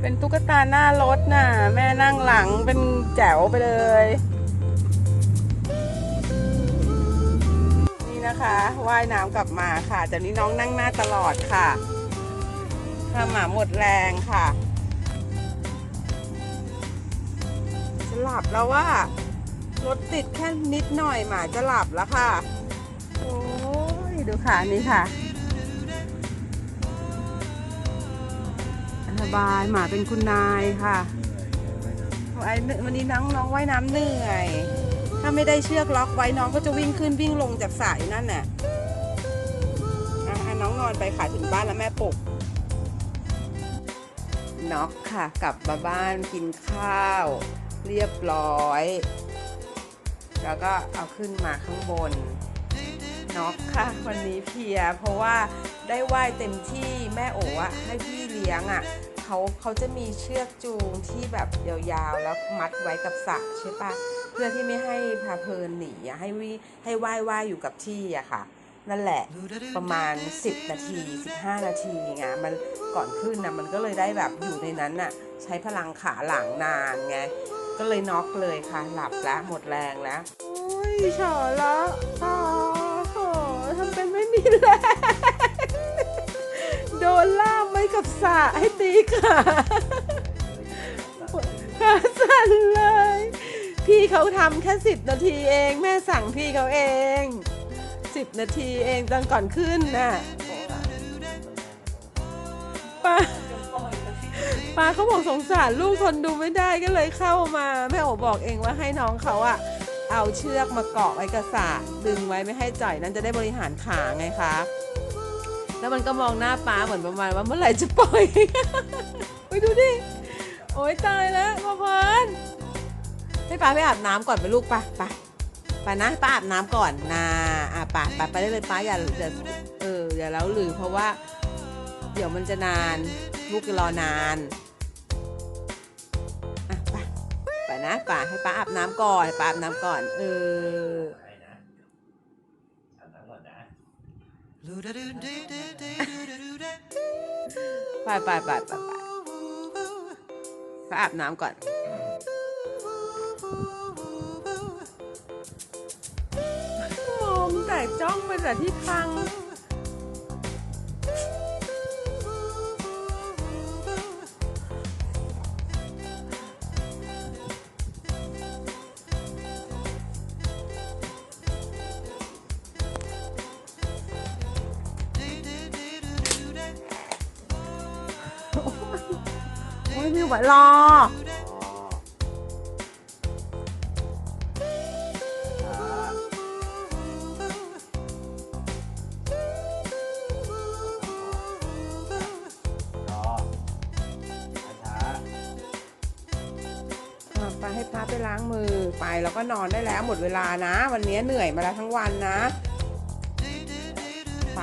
เป็นตุ๊กตาหน้ารถน่ะ แม่นั่งหลังเป็นแจ๋วไปเลย นี่นะคะว่ายน้ำกลับมาค่ะแต่นี้น้องนั่งหน้าตลอดค่ะ ถ้าหมาหมดแรงค่ะจะหลับแล้วว่ารถติดแค่นิดหน่อยหมาจะหลับแล้วค่ะ โอ้ ดูค่ะนี่ค่ะสบายหมาเป็นคุณนายค่ะไอ้วันนี้น้องน้องว่ายน้ำเหนื่อย ถ้าไม่ได้เชือกล็อกไว้น้องก็จะวิ่งขึ้นวิ่งลงจากสายนั่นน่ะน้องนอนไปค่ะถึงบ้านแล้วแม่ปลุกน็อกค่ะ กลับมาบ้านกินข้าว เรียบร้อย แล้วก็เอาขึ้นมาข้างบน น็อกค่ะ วันนี้เพลีย เพราะว่าได้ว่ายเต็มที่แม่โอ๋อะให้พี่เลี้ยงอะเขาเขาจะมีเชือกจูงที่แบบยาวๆ แล้วมัดไว้กับสระใช่ปะเพื่อที่ไม่ให้พาเพลินหนีอะให้วิให้ว่ายว่ายอยู่กับที่อะค่ะ นั่นแหละประมาณ 10 นาที 15 นาทีไงมันก่อนขึ้นนะมันก็เลยได้แบบอยู่ในนั้นน่ะใช้พลังขาหลังนานไงก็เลยน็อกเลยค่ะ หลับแล้วหมดแรงแล้วโอ้ยฉอละอ๋อโหทีแรงโดนล่ามไว้กับสะให้ตีขาขาสั่นเลย พี่เขาทำแค่สิบนาทีเอง แม่สั่งพี่เขาเองสิบนาทีเองตอนก่อนขึ้นน่ะป้าป้าเขาบอกสงสารลูกทนดูไม่ได้ก็เลยเข้ามา แม่โอบอกเองว่าให้น้องเขาอะ เอาเชือกมาเกาะไว้กระสาดึงไว้ไม่ให้จ่อยนั้นจะได้บริหารขาไงคะแล้วมันก็มองหน้าป้าเหมือนประมาณว่าเมื่อไหร่จะปล่อยไปดูดิ โอ๊ยตายแล้วพ่อพรให้ป้าไปอาบน้ำก่อนไปลูกไปไปไปนะป้าอาบน้ำก่อนนะอะป้าป้าไปได้เลยป้าอย่าอย่าเอออย่าแล้วหรือเพราะว่า เดี๋ยวมันจะนานลูกจะรอนาน นะป้าให้ป้าอาบน้ำก่อนป้าอาบน้ำก่อน เออไปนะอาบน้ำก่อนนะไปไปไปไปปไปอาบน้ำก่อนมองแต่จ้องไปแต่ที่พัง โอ้ยไม่ไหวรอรอช้าอะไปให้พระไปล้างมือไปแล้วก็นอนได้แล้วหมดเวลานะ วันนี้เหนื่อยมาแล้วทั้งวันนะ ไป